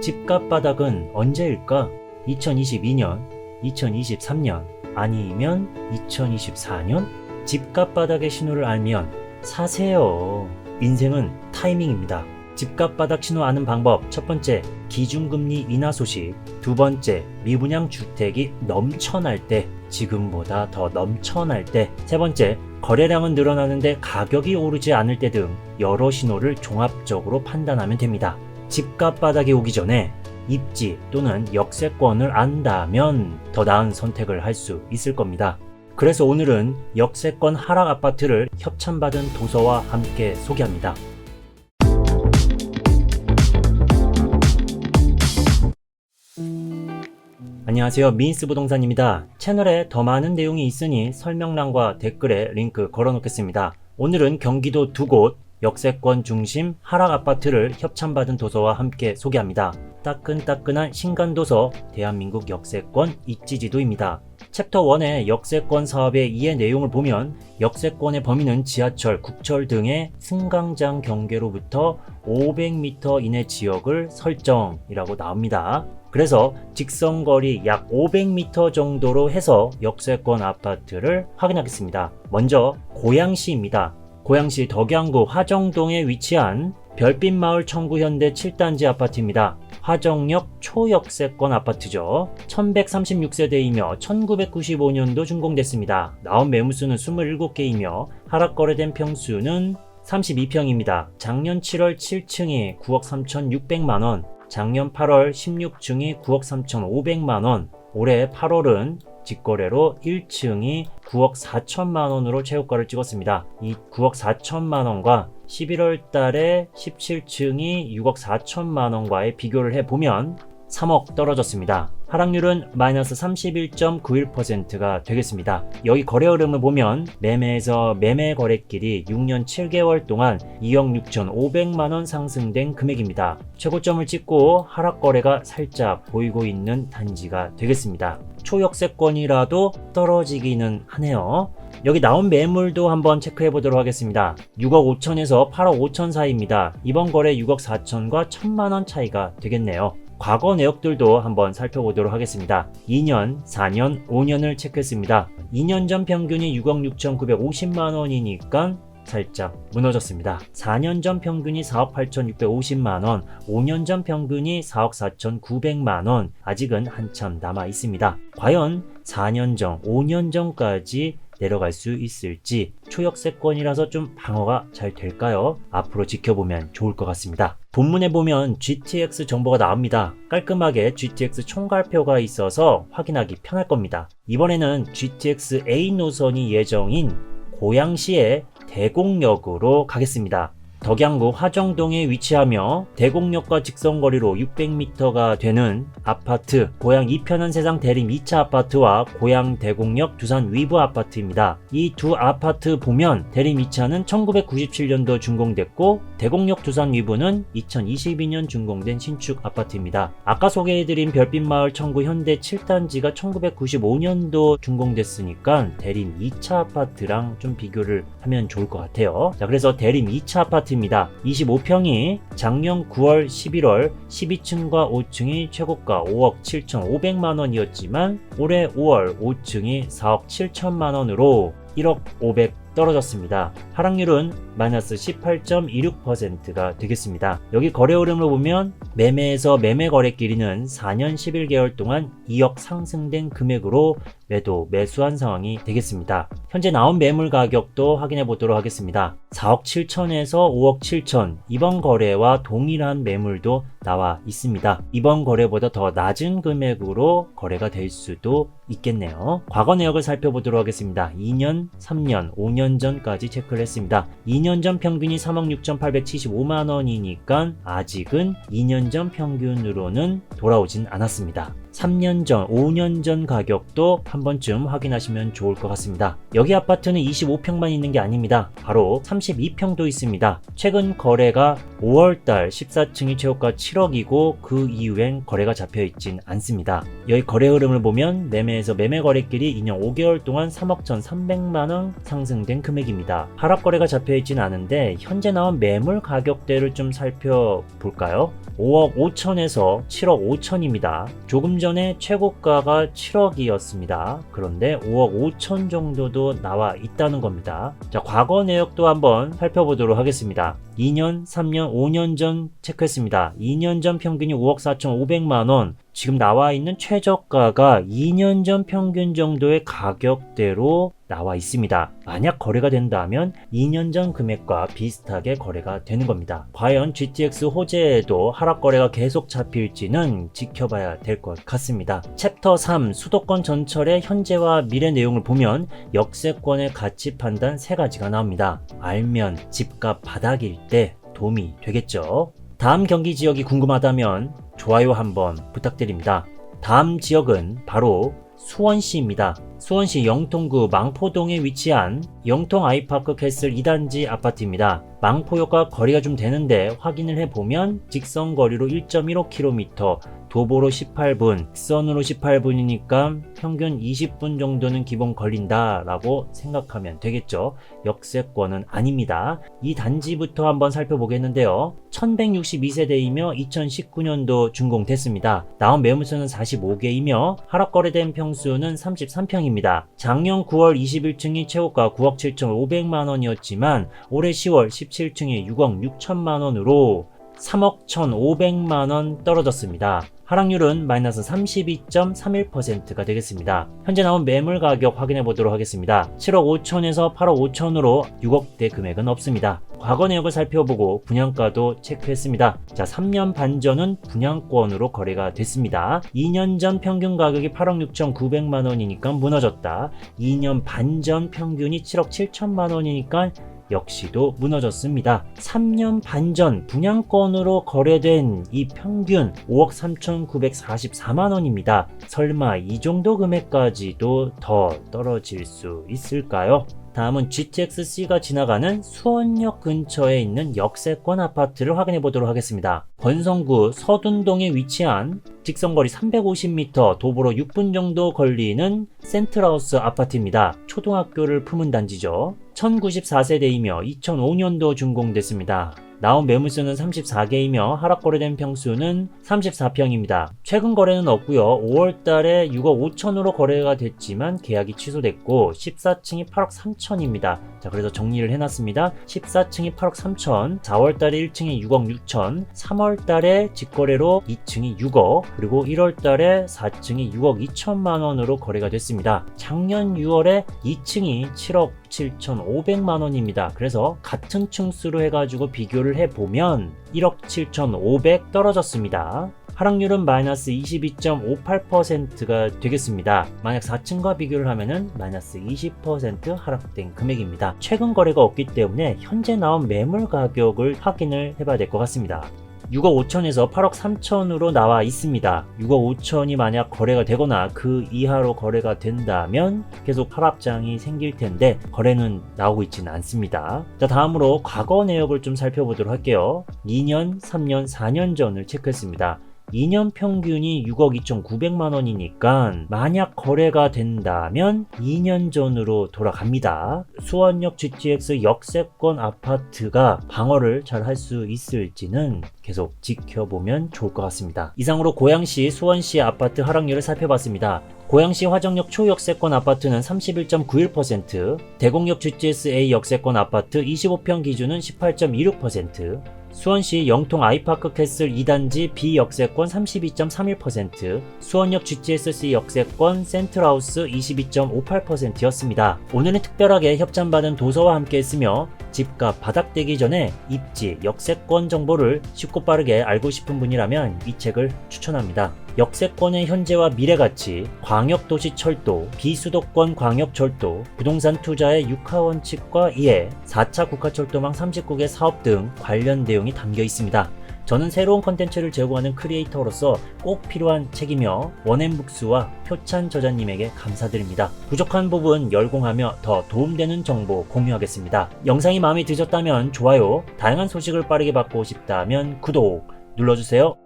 집값 바닥은 언제일까? 2022년, 2023년, 아니면 2024년? 집값 바닥의 신호를 알면 사세요. 인생은 타이밍입니다. 집값 바닥 신호 아는 방법. 첫 번째, 기준금리 인하 소식. 두 번째, 미분양 주택이 넘쳐날 때, 지금보다 더 넘쳐날 때. 세 번째, 거래량은 늘어나는데 가격이 오르지 않을 때 등 여러 신호를 종합적으로 판단하면 됩니다. 집값 바닥이 오기 전에 입지 또는 역세권을 안다면 더 나은 선택을 할 수 있을 겁니다. 그래서 오늘은 역세권 하락 아파트를 협찬받은 도서와 함께 소개합니다. 안녕하세요. 미인스 부동산입니다. 채널에 더 많은 내용이 있으니 설명란과 댓글에 링크 걸어 놓겠습니다. 오늘은 경기도 두 곳 역세권 중심 하락 아파트를 협찬받은 도서와 함께 소개합니다. 따끈따끈한 신간도서 대한민국 역세권 입지지도입니다. 챕터 1의 역세권 사업의 이해 내용을 보면 역세권의 범위는 지하철, 국철 등의 승강장 경계로부터 500m 이내 지역을 설정이라고 나옵니다. 그래서 직선거리 약 500m 정도로 해서 역세권 아파트를 확인하겠습니다. 먼저 고양시입니다. 고양시 덕양구 화정동에 위치한 별빛마을 청구현대 7단지 아파트입니다. 화정역 초역세권 아파트죠. 1136세대이며 1995년도 준공됐습니다. 나온 매물수는 27개이며 하락 거래된 평수는 32평입니다. 작년 7월 7층이 9억 3,600만원, 작년 8월 16층이 9억 3,500만원, 올해 8월은 직거래로 1층이 9억 4천만 원으로 최고가를 찍었습니다. 이 9억 4천만 원과 11월 달에 17층이 6억 4천만 원과의 비교를 해보면 3억 떨어졌습니다. 하락률은 마이너스 31.91%가 되겠습니다. 여기 거래 흐름을 보면 매매에서 매매 거래길이 6년 7개월 동안 2억 6,500만 원 상승된 금액입니다. 최고점을 찍고 하락 거래가 살짝 보이고 있는 단지가 되겠습니다. 초역세권이라도 떨어지기는 하네요. 여기 나온 매물도 한번 체크해 보도록 하겠습니다. 6억 5천에서 8억 5천 사이입니다. 이번 거래 6억 4천과 1천만 원 차이가 되겠네요. 과거 내역들도 한번 살펴보도록 하겠습니다. 2년, 4년, 5년을 체크했습니다. 2년 전 평균이 6억 6,950만 원이니까 살짝 무너졌습니다. 4년 전 평균이 4억 8,650만 원, 5년 전 평균이 4억 4,900만 원, 아직은 한참 남아 있습니다. 과연 4년 전, 5년 전까지 내려갈 수 있을지 초역세권이라서 좀 방어가 잘 될까요? 앞으로 지켜보면 좋을 것 같습니다. 본문에 보면 GTX 정보가 나옵니다. 깔끔하게 GTX 총괄표가 있어서 확인하기 편할 겁니다. 이번에는 GTX A 노선이 예정인 고양시의 대곡역으로 가겠습니다. 덕양구 화정동에 위치하며 대곡역과 직선거리로 600m가 되는 아파트 고양 2편한 세상 대림 2차 아파트와 고양 대곡역 두산 위브 아파트입니다. 이 두 아파트 보면 대림 2차는 1997년도 준공됐고 대곡역 두산 위브는 2022년 준공된 신축 아파트입니다. 아까 소개해드린 별빛마을 청구 현대 7단지가 1995년도 준공됐으니까 대림 2차 아파트랑 좀 비교를 하면 좋을 것 같아요. 자 그래서 대림 2차 아파트 아파트입니다. 25평이 작년 9월, 11월 12층과 5층이 최고가 5억 7,500만 원이었지만 올해 5월 5층이 4억 7천만 원으로 1억 500 떨어졌습니다. 하락률은 마이너스 18.26%가 되겠습니다. 여기 거래 흐름을 보면 매매에서 매매 거래 길이는 4년 11개월 동안 2억 상승된 금액으로 매도 매수한 상황이 되겠습니다. 현재 나온 매물 가격도 확인해 보도록 하겠습니다. 4억 7천에서 5억 7천 이번 거래와 동일한 매물도 나와 있습니다. 이번 거래보다 더 낮은 금액으로 거래가 될 수도 있겠네요. 과거 내역을 살펴보도록 하겠습니다. 2년, 3년, 5년 전까지 체크를 했습니다. 2년 전 평균이 3억 6,875만 원이니까 아직은 2년 전 평균으로는 돌아오진 않았습니다. 3년 전, 5년 전 가격도 한 번쯤 확인하시면 좋을 것 같습니다. 여기 아파트는 25평만 있는 게 아닙니다. 바로 32평도 있습니다. 최근 거래가 5월달 14층이 최고가 7억이고 그 이후엔 거래가 잡혀 있진 않습니다. 여기 거래 흐름을 보면 매매에서 매매 거래길이 2년 5개월 동안 3억 1,300만 원 상승된 금액입니다. 하락 거래가 잡혀 있진 않은데 현재 나온 매물 가격대를 좀 살펴볼까요? 5억 5천에서 7억 5천입니다. 조금 전에 최고가가 7억이었습니다. 그런데 5억 5천 정도도 나와 있다는 겁니다. 자, 과거 내역도 한번 살펴보도록 하겠습니다. 2년, 3년, 5년 전 체크했습니다. 2년 전 평균이 5억 4천 5백만 원. 지금 나와 있는 최저가가 2년 전 평균 정도의 가격대로 나와 있습니다. 만약 거래가 된다면 2년 전 금액과 비슷하게 거래가 되는 겁니다. 과연 GTX 호재에도 하락 거래가 계속 잡힐지는 지켜봐야 될 것 같습니다. 챕터 3 수도권 전철의 현재와 미래 내용을 보면 역세권의 가치 판단 세 가지가 나옵니다. 알면 집값 바닥일 때 도움이 되겠죠. 다음 경기 지역이 궁금하다면 좋아요 한번 부탁드립니다. 다음 지역은 바로 수원시입니다. 수원시 영통구 망포동에 위치한 영통 아이파크 캐슬 2단지 아파트입니다. 망포역과 거리가 좀 되는데 확인을 해보면 직선 거리로 1.15km, 도보로 18분, 직선으로 18분이니까 평균 20분 정도는 기본 걸린다 라고 생각하면 되겠죠. 역세권은 아닙니다. 이 단지부터 한번 살펴보겠는데요. 1162세대이며 2019년도 준공됐습니다. 나온 매물수는 45개이며 하락 거래된 평수는 33평입니다. 작년 9월 21층이 최고가 9억 7,500만 원이었지만 올해 10월 17층이 6억 6천만 원으로 3억 1,500만 원 떨어졌습니다. 하락률은 마이너스 32.31%가 되겠습니다. 현재 나온 매물 가격 확인해 보도록 하겠습니다. 7억 5천에서 8억 5천으로 6억대 금액은 없습니다. 과거 내역을 살펴보고 분양가도 체크했습니다. 자, 3년 반 전은 분양권으로 거래가 됐습니다. 2년 전 평균 가격이 8억 6천9백만 원이니까 무너졌다. 2년 반 전 평균이 7억 7천만 원이니까 역시도 무너졌습니다. 3년 반 전 분양권으로 거래된 이 평균 5억 3,944만 원입니다. 설마 이 정도 금액까지도 더 떨어질 수 있을까요? 다음은 GTX-C가 지나가는 수원역 근처에 있는 역세권 아파트를 확인해 보도록 하겠습니다. 권성구 서둔동에 위치한 직선거리 350m, 도보로 6분 정도 걸리는 센트라우스 아파트입니다. 초등학교를 품은 단지죠. 1094세대이며 2005년도 준공됐습니다. 나온 매물수는 34개이며 하락 거래된 평수는 34평입니다. 최근 거래는 없고요. 5월 달에 6억 5천으로 거래가 됐지만 계약이 취소됐고 14층이 8억 3천입니다. 자, 그래서 정리를 해놨습니다. 14층이 8억 3천, 4월 달에 1층이 6억 6천, 3월 달에 직거래로 2층이 6억, 그리고 1월 달에 4층이 6억 2천만 원으로 거래가 됐습니다. 작년 6월에 2층이 7억 7,500만 원입니다. 그래서 같은 층수로 해가지고 비교를 해보면 1억 7,500 떨어졌습니다. 하락률은 마이너스 22.58%가 되겠습니다. 만약 4층과 비교를 하면은 마이너스 20% 하락된 금액입니다. 최근 거래가 없기 때문에 현재 나온 매물 가격을 확인을 해봐야 될 것 같습니다. 6억 5천에서 8억 3천으로 나와 있습니다. 6억 5천이 만약 거래가 되거나 그 이하로 거래가 된다면 계속 하락장이 생길 텐데 거래는 나오고 있지는 않습니다. 자 다음으로 과거 내역을 좀 살펴보도록 할게요. 2년, 3년, 4년 전을 체크했습니다. 2년 평균이 6억 2,900만 원이니까 만약 거래가 된다면 2년 전으로 돌아갑니다. 수원역 GTX 역세권 아파트가 방어를 잘 할 수 있을지는 계속 지켜보면 좋을 것 같습니다. 이상으로 고양시, 수원시 아파트 하락률을 살펴봤습니다. 고양시 화정역 초역세권 아파트는 31.91%, 대공역 GTS-A 역세권 아파트 25평 기준은 18.26%, 수원시 영통 아이파크 캐슬 2단지 B역세권 32.31%, 수원역 GTS-C 역세권 센트라우스 22.58%였습니다. 오늘은 특별하게 협찬받은 도서와 함께 했으며 집값 바닥되기 전에 입지, 역세권 정보를 쉽고 빠르게 알고 싶은 분이라면 이 책을 추천합니다. 역세권의 현재와 미래 가치, 광역도시철도, 비수도권 광역철도, 부동산 투자의 육하 원칙과 이해, 4차 국가철도망 39개 사업 등 관련 내용이 담겨 있습니다. 저는 새로운 컨텐츠를 제공하는 크리에이터로서 꼭 필요한 책이며 원앤북스와 표찬 저자님에게 감사드립니다. 부족한 부분 열공하며 더 도움되는 정보 공유하겠습니다. 영상이 마음에 드셨다면 좋아요, 다양한 소식을 빠르게 받고 싶다면 구독 눌러주세요.